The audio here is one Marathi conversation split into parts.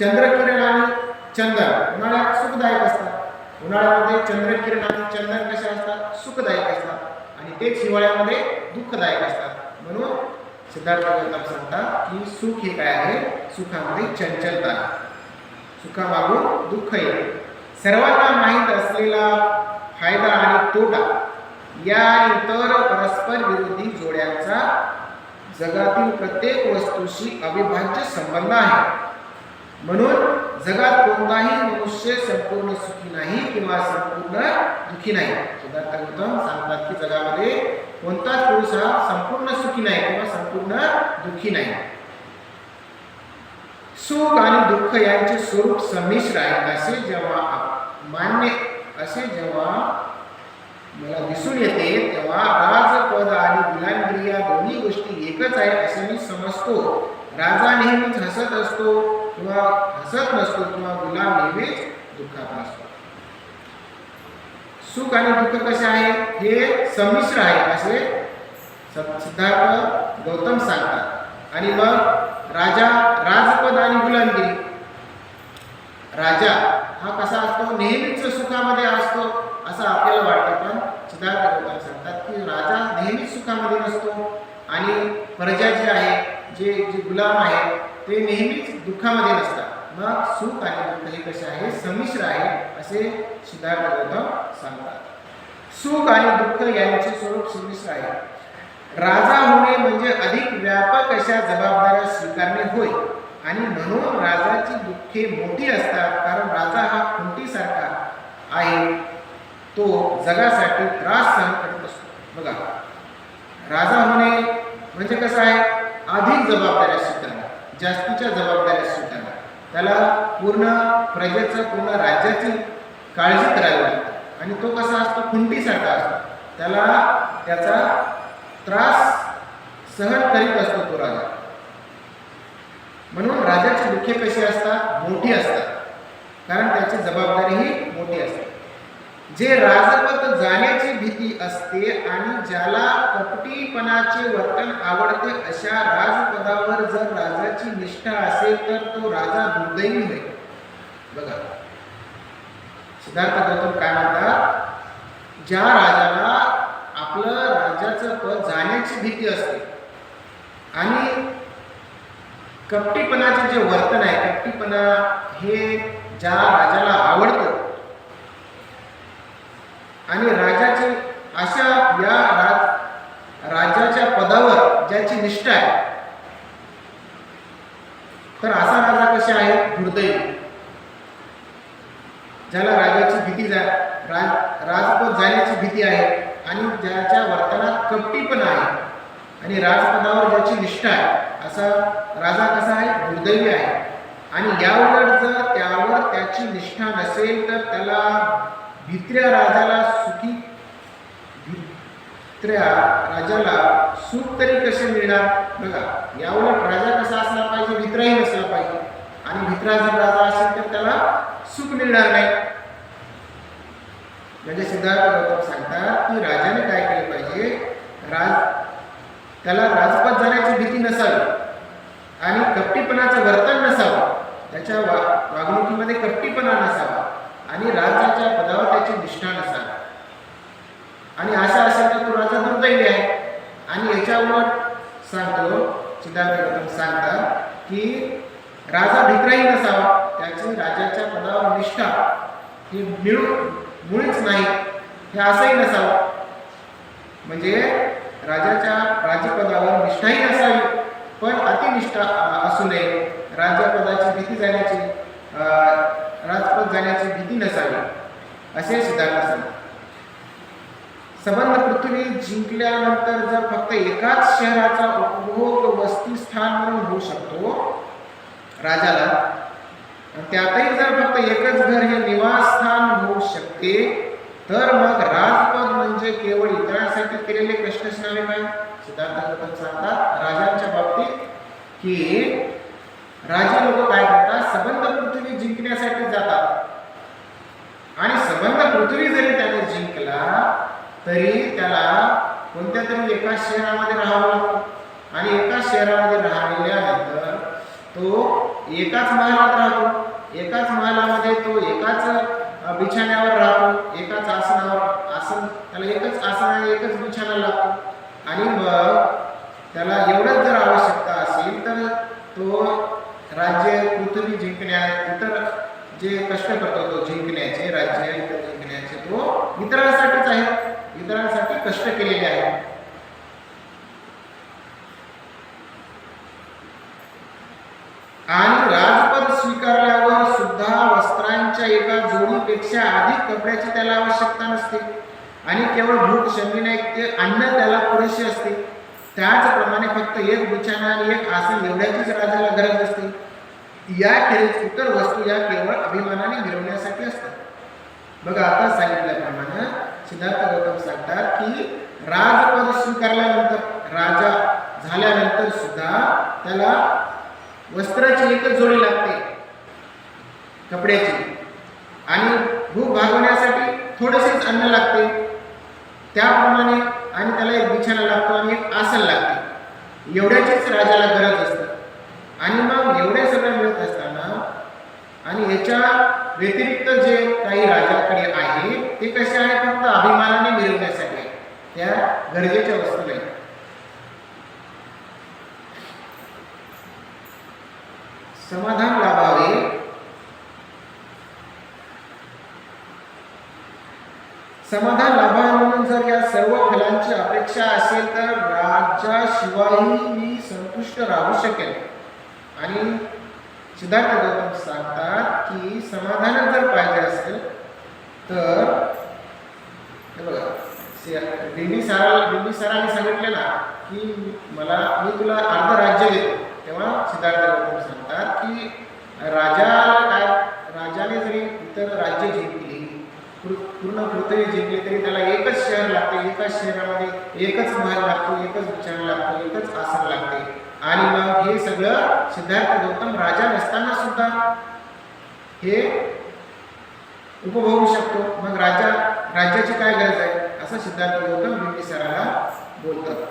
चंद्रकिरण आणि चंदन. उन्हाळ्यात सुखदायक असतात. उन्हाळ्यामध्ये चंद्रकिरण आणि चंदन कसे असतात? सुखदायक असतात. आणि तेच हिवाळ्यामध्ये दुःखदायक असतात. म्हणून सिद्धार्थ गौतम सांगतात की सुख हे काय आहे? सुखामध्ये चंचलता. सुखामागून दुःख येते सर्वांना माहीत असलेला फायदा आणि तोटा या इतर परस्पर विरोधी जोड्यांचा जगातील प्रत्येक वस्तूशी अविभाज्य संबंध आहे. म्हणून जगात कोणताही मनुष्य संपूर्ण सुखी नाही किंवा संपूर्ण दुखी नाही. सिद्धार्थ गौतम सांगतात की जगामध्ये कोणताच पुरुष हा संपूर्ण सुखी नाही किंवा संपूर्ण दुखी नाही. सुख आणि दुःख यांचे स्वरूप संमिश्र आहे. असे जेव्हा मान्य असे जेव्हा मला दिसून येते तेव्हा राजपद आणि गुलामगिरी या दोन्ही गोष्टी एकच आहे असे असतो. राजा नेहमीच हसत असतो किंवा हसत नसतो किंवा गुलाम नेहमीच दुःखात असतो सुख आणि दुःख कसे आहे? हे संमिश्र आहे. असे सिद्धार्थ गौतम सांगतात. आणि मग राजा राजपद आणि गुलामगिरी राजा हा कसा असतो? नेहमीच सुखामध्ये असतो असं आपल्याला वाटतं. पण सिद्धार्थ गौतम सांगतात की राजा नेहमीच सुखामध्ये नसतो. आणि प्रजा जे आहे जे जे गुलाम आहे ते नेहमीच दुःखामध्ये नसतात. मग सुख आणि दुःख हे कसे आहे? संमिश्र आहे असे सिद्धार्थ गौतम सांगतात. सुख आणि दुःख यांचे स्वरूप संमिश्र आहे. राजा होणे म्हणजे अधिक व्यापक अशा जबाबदाऱ्या स्वीकारणे होय. आणि म्हणून राजाची दुःखे मोठी असतात कारण राजा हा खुंटीसारखा आहे. तो जगासाठी त्रास सहन करत असतो. बघा. राजा होणे म्हणजे कसं आहे? अधिक जबाबदाऱ्या स्वीकारणं जास्तीच्या जबाबदाऱ्या स्वीकारणं त्याला पूर्ण प्रजेचं पूर्ण राज्याची काळजी करावी लागते. आणि तो कसा असतो? खुंटीसारखा असतो. त्याला त्याचा त्रास सहन करीत असतो तो राजा. म्हणून राजाची दुःखे कशी असतात? मोठी असतात. कारण त्याची जबाबदारी ही मोठी असते. जे राजपद जाण्याची भीती असते आणि ज्याला कपटीपणाचे वर्तन आवडते अशा राजपदावर जर राजाची निष्ठा असेल तर तो राजा दुर्दैवी होईल बघा. सिद्धार्थ गौतम काय म्हणतात? ज्या राजाला आपलं राजाचं पद जाण्याची भीती असते आणि कपटीपणाचे जे वर्तन आहे कपटीपणा हे ज्या राजाला आवडतं आणि राजाची अशा या राज राजाच्या पदावर ज्याची निष्ठा आहे. तर असा राजा कसे आहे? दुर्दैवी. ज्याला राजाची भीती जा राज राजपद जाण्याची भीती आहे आणि ज्याच्या वर्तनात कपटीपणा आहे आणि राजपदावर ज्याची निष्ठा आहे असा राजा कसा आहे? दुर्दैवी आहे. आणि याउलट जर त्यावर त्याची निष्ठा नसेल तर त्याला भित्र्या राजाला सुखी भित्र्या राजाला सुख तरी कसे मिळणार? बघा याउलट राजा कसा असला पाहिजे भित्राही नसला पाहिजे. आणि भित्रा जर राजा असेल तर त्याला सुख मिळणार नाही. म्हणजे सिद्धार्थ गौतम सांगतात की राजाने काय केले पाहिजे? राज त्याला राजपद जाण्याची भीती नसावी. आणि कपटीपणाचं वर्तन नसावं. त्याच्या वा वागणुकीमध्ये कपटीपणा नसावा. आणि राजाच्या पदावर त्याची निष्ठा नसावी आणि असा असेल तर तो राजा दुर्दैवी आहे. आणि याच्या उलट सांगतो सिद्धार्थ गौतम सांगतात की राजा भित्राही नसावा. त्याची राजाच्या पदावर निष्ठा ही मिळू मुळीच नाही. हे असंही नसावं. म्हणजे राजाच्या राजपदावर निष्ठाही नसावी पण अतिनिष्ठा असू नये. राजपदाची भीती जाण्याची राजपद जाण्याची भीती नसावी असे सिद्धार्थ सांगतात संबंध पृथ्वी जिंकल्यानंतर जर फक्त एकाच शहराचा उपभोग वस्ती स्थान म्हणून होऊ शकतो राजाला त्यातही जर फक्त एकच घर हे निवासस्थान होऊ शकते तर मग राजपद म्हणजे केवळ इतरांसाठी केलेले कष्टच नाही सिद्धार्थ सांगतात राजांच्या बाबतीत की राजे लोक काय करतात? सबंध पृथ्वी जिंकण्यासाठी जातात. आणि सबंध पृथ्वी जरी त्याने जिंकला तरी त्याला कोणत्या तरी एका शहरामध्ये राहावं लागतं. आणि एका शहरामध्ये राहिल्यानंतर तो एकाच महालात राहतो. एकाच महालामध्ये तो एकाच बिछाण्यावर राहतो. एकाच आसनावर आसन त्याला एकच आसन एकच बिछाणा लागतो. आणि मग त्याला एवढंच जर आवश्यकता असेल तर तो राज्य पृथ्वी जिंकण्या इतर जे कष्ट करतो तो जिंकण्याचे राज्य इतर जिंकण्याचे तो इतरांसाठीच आहे. इतरांसाठी कष्ट केलेले आहे आणि राजपद स्वीकारल्यावर सुद्धा वस्त्रांच्या एका जोडीपेक्षा अधिक कपड्याची त्याला आवश्यकता नसते. आणि केवळ भूक नाही ते अन्न त्याला पुरेसे असते. त्याचप्रमाणे फक्त एक बिछाना आणि एक आसन एवढ्याचीच राजाला गरज असते. याखेरीज इतर वस्तू या केवळ अभिमानाने मिळवण्यासाठी असतात. बघा आता सांगितल्याप्रमाणे सिद्धार्थ गौतम सांगतात की राजपद स्वीकारल्यानंतर राजा झाल्यानंतर सुद्धा त्याला वस्त्राची एकच जोडी लागते. कपड्याची. आणि भूक भागवण्यासाठी थोडेसेच अन्न लागते. त्याप्रमाणे आणि त्याला एक बिछाना लागतो आणि एक आसन लागते. एवढ्याचीच राजाला गरज असते. आणि मग एवढ्या सगळं मिळत असताना आणि याच्या व्यतिरिक्त जे काही राजाकडे आहे ते कसे आहे? फक्त अभिमानाने मिळवण्यासाठी. आहे त्या गरजेच्या वस्तू नाही. समाधान लाभावं. समाधान लाभावे म्हणून जर या सर्व फलांची अपेक्षा असेल तर राज्याशिवायही मी संतुष्ट राहू शकेल आणि सिद्धार्थ गौतम सांगतात की समाधान जर पाहिजे असेल तर बघा बिंबी सरांनी सांगितले ना की मला मी तुला अर्ध राज्य देतो. तेव्हा सिद्धार्थ गौतम सांगतात की राजाला काय राजाने जरी इतर राज्य पूर्ण पृथ्वी जिंकली तरी त्याला एकच शहर लागते. एकाच शहरामध्ये एकच महाल लागतो एकच विचार लागतो एकच आसन लागते. आणि मग हे सगळं सिद्धार्थ गौतम राजा नसताना सुद्धा हे उपभोगू शकतो. मग राजा राज्याची काय गरज आहे? असं सिद्धार्थ गौतम बिंबिसाराला बोलतात.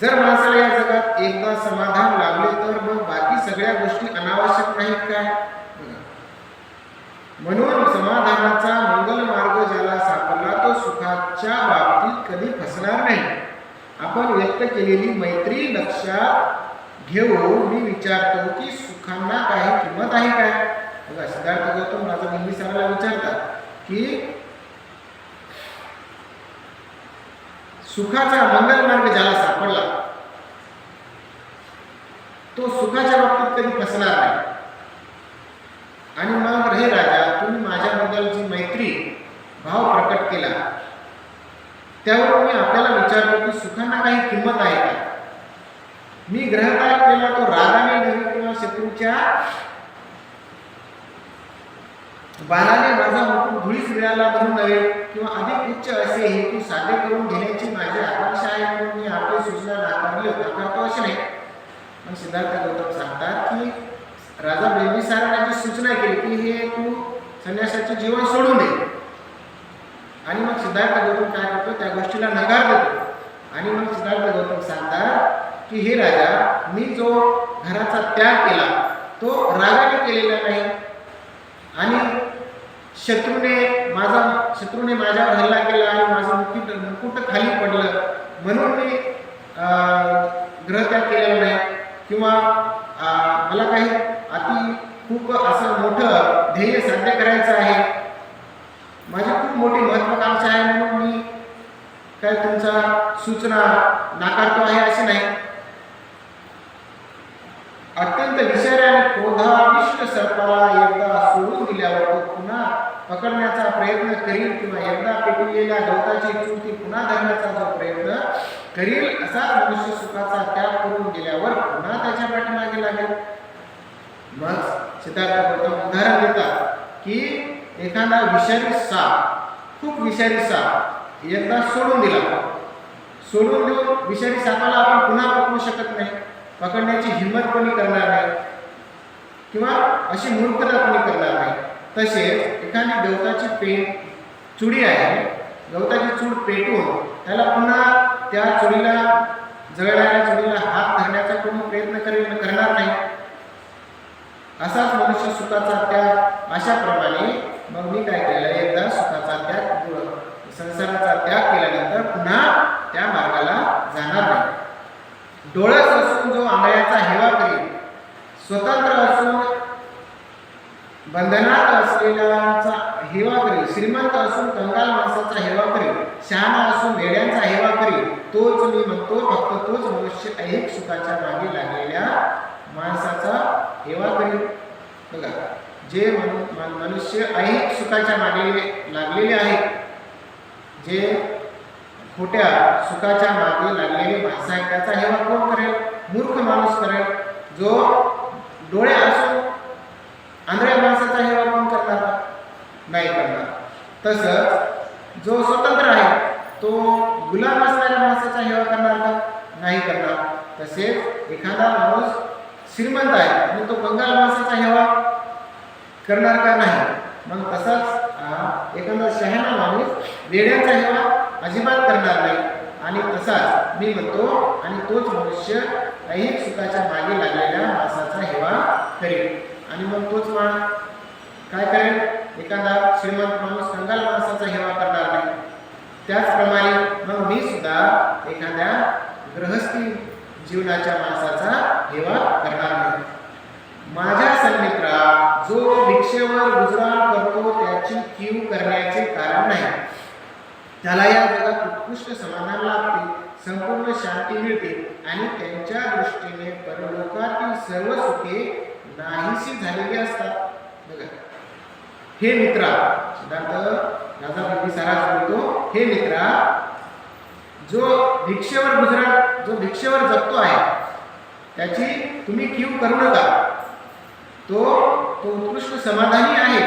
जर माणसाला या जगात एकदा समाधान लाभले तर मग बाकी सगळ्या गोष्टी अनावश्यक नाहीत काय? म्हणून समाधानाचा मंगल मार्ग ज्याला सापडला तो सुखाच्या बाबतीत कधी फसणार नाही. आपण व्यक्त केलेली मैत्री लक्षात घेऊन मी विचारतो की सुखांना काही किंमत आहे काय बघा सिद्धार्थ गौतम राजा बिंबिसाराला विचारतात की सुखाचा मंगल मार्ग ज्याला सापडला तो सुखाच्या बाबतीत कधी फसणार नाही. आणि मग हे राजा तुम्ही माझ्याबद्दल जी मैत्री भाव प्रकट केला त्यावर मी आपल्याला विचारतो की सुखांना काही किंमत आहे का? मी ग्रहकार केला तो रागाने नव्हे किंवा शत्रूच्या बालाने माझा मुकुट धुळीस मिळाला म्हणून नव्हे किंवा अधिक उच्च असे हेतू साध्य करून घेण्याची माझी आकांक्षा आहे म्हणून मी आपली सूचना नाकारली नाकारतो असे नाही. पण सिद्धार्थ गौतम सांगतात की राजा बिंबिसाराने जी सूचना केली की हे तू संन्यासाचे जीवन सोडून दे आणि मग सिद्धार्थ गौतम काय करतो? त्या गोष्टीला नकार देतो. आणि मग सिद्धार्थ गौतम सांगतात की हे राजा मी जो घराचा त्याग केला तो रागाने केलेला नाही. आणि शत्रूने माझा शत्रूने माझ्यावर हल्ला केला आणि माझं मुकुट मुकुट खाली पडलं. म्हणून मी ग्रहत्याग केलेला नाही. किंवा मला काही अति खूप असं मोठं ध्येय साध्य करायचं आहे. माझी खूप मोठी महत्वाकांक्षा आहे म्हणून मी काय तुमचा सूचना नाकारतो आहे असे नाही. अत्यंत विषारी क्रोधाविष्ट सर्पाला एकदा सोडून दिल्यावर तो पुन्हा पकडण्याचा प्रयत्न करील किंवा एकदा पेटवलेल्या गवताची चुकी पुन्हा धरण्याचा जो प्रयत्न करील असा मनुष्य सुखाचा त्याग करून गेल्यावर पुन्हा त्याच्या पाठीमागे लागेल. मग सिद्धार्थ गौतम उदाहरण देतात की एखादा विषारी साप खूप विषारी साप एकदा सोडून दिला. सोडून देऊन विषारी सापाला आपण पुन्हा पकडू शकत नाही. पकडण्याची हिंमत कोणी करणार नाही? किंवा अशी मूर्खता कोणी करणार नाही? तसेच एखादी गवताची पेट चुडी आहे गवताची चूड पेटून त्याला पुन्हा त्या चुडीला जळणाऱ्या चुडीला हात धरण्याचा कोणी प्रयत्न करेल करणार नाही. असाच मनुष्य सुखाचा त्या अशाप्रमाणे मग मी काय केलं एकदा सुखाचा त्याग संसाराचा त्याग केल्यानंतर पुन्हा त्या मार्गाला जाणार नाही. डोळस असून जो आंधळ्याचा हेवा करील स्वतंत्र असून बंधनात असलेल्याचा हेवा करील श्रीमंत असून कंगाल माणसाचा हेवा करील शहाणा असून वेड्यांचा हेवा करील तोच मी म्हणतो फक्त तोच मनुष्य ऐहिक सुखाच्या मागे लागलेल्या माणसाचा हेवा करील बघा जे मनु- मन- मनुष्य ऐहिक सुखाच्या मागे लागलेले आहेत जे खोट्या सुखाच्या मागे लागलेले माणसं आहेत त्याचा हेवा कोण करेल मूर्ख माणूस करेल जो डोळे असून आंधळ्या माणसाचा हेवा कोण करणार नाही करणार. तसंच जो स्वतंत्र आहे तो गुलाम असणाऱ्या माणसाचा हेवा करणार का? नाही करणार. तसेच एखादा माणूस श्रीमंत आहे. आणि तो कंगाल माणसाचा हेवा करणार का नाही? मग तसाच एखादा शहाणा माणूस वेड्यांचा हेवा अजिबात करणार नाही. आणि तसाच मी म्हणतो आणि तोच मनुष्य ऐहिक सुखाच्या मागे लागलेल्या माणसाचा हेवा करेल. आणि मग तोच माण काय करेल? एखादा श्रीमंत माणूस कंगाल माणसाचा हेवा करणार नाही. त्याचप्रमाणे मग मी सुद्धा एखाद्या गृहस्थी जीवनाच्या माणसाचा देवा करणार नाही. माझ्या सन्मित्रा जो भिक्षेवर गुजराण करतो त्याची कीव करण्याचे कारण नाही. त्याला या जगात उत्कृष्ट समाधान लाभते संपूर्ण शांती मिळते आणि त्यांच्या दृष्टीने परलोकातील सर्व सुखे नाहीशी झालेली असतात. बघा. हे मित्रा सिद्धार्थ राजा बिंबिसाराच बोलतो हे मित्रा जो भिक्षेवर गुजरात जो भिक्षेवर जगतो आहे त्याची तुम्ही क्यू करू नका. तो तो उत्कृष्ट समाधानी आहे.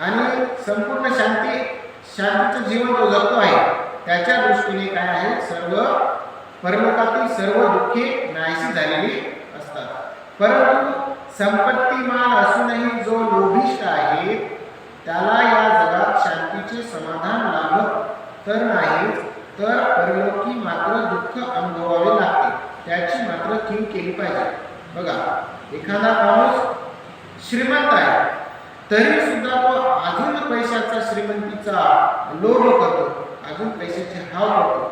आणि संपूर्ण शांती शांतीचं जीवन तो जगतो आहे. त्याच्या दृष्टीने काय आहे? सर्व परलोकातील सर्व दुःखे नाहीशी झालेली असतात. परंतु संपत्तीमान असूनही जो लोभिष्ट आहे त्याला या जगात शांतीचे समाधान लाभत तर नाही तर परलोकी मात्र दुःख अनुभवावे लागते. त्याची मात्र कीव केली पाहिजे. बघा एखादा माणूस श्रीमंत आहे तरी सुद्धा तो अजून पैशाचा श्रीमंतीचा लोभ करतो अजून पैशाचे हाव करतो.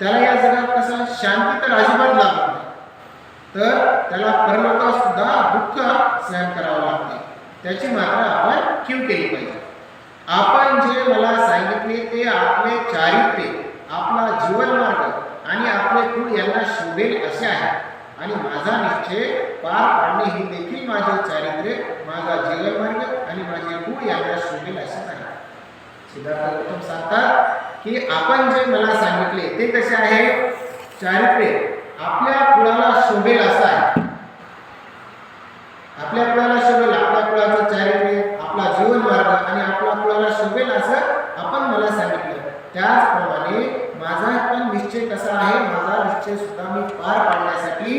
त्याला या जगात कसं शांती तर अजिबात लागत नाही. तर त्याला परलोकात सुद्धा दुःख सहन करावं लागते. त्याची मात्र आपण क्यू केली पाहिजे. आपण जे मला सांगितले ते आपले चारित्र्य आपला जीवनमार्ग आणि आपले कुळ यांना शोभेल असे आहे. आणि माझा निश्चय पार पाडणे हे देखील माझे चारित्र्य माझा जीवनमार्ग आणि माझे कुळ यांना शोभेल असे आहे. सिद्धार्थ गौतम सांगतात की आपण जे मला सांगितले ते कसे आहे? चारित्र्य आपल्या कुळाला शोभेल असं आहे. आपल्या कुळाला शोभेल आपल्या कुळाचं चारित्र्य आपला जीवन मार्ग आणि आपल्या कुळाला शोभेल असं आपण मला सांगितलं. त्याचप्रमाणे पण कसा आहे माझा निश्चय सुद्धा मी पार पाडण्यासाठी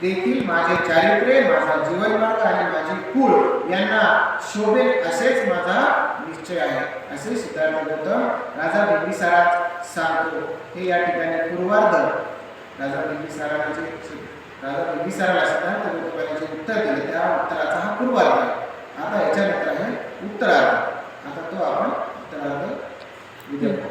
देखील माझे चारित्र्य माझा जीवन मार्ग आणि माझे कुळ यांना शोभेल असेच माझा निश्चय आहे असे सिद्धार्थ गौतम राजा बिंबिसारात सांगतो. हे या ठिकाणी पूर्वार्ध राजा बिंबिसाराचे राजा बिंबिसाराला सिद्धार्थ गौतमाने जे उत्तर दिले त्या उत्तराचा हा पूर्वार्ध. आहे आता याच्यानंतर आहे उत्तरार्ध. आता तो आपण उत्तरार्ध विद्यार्थी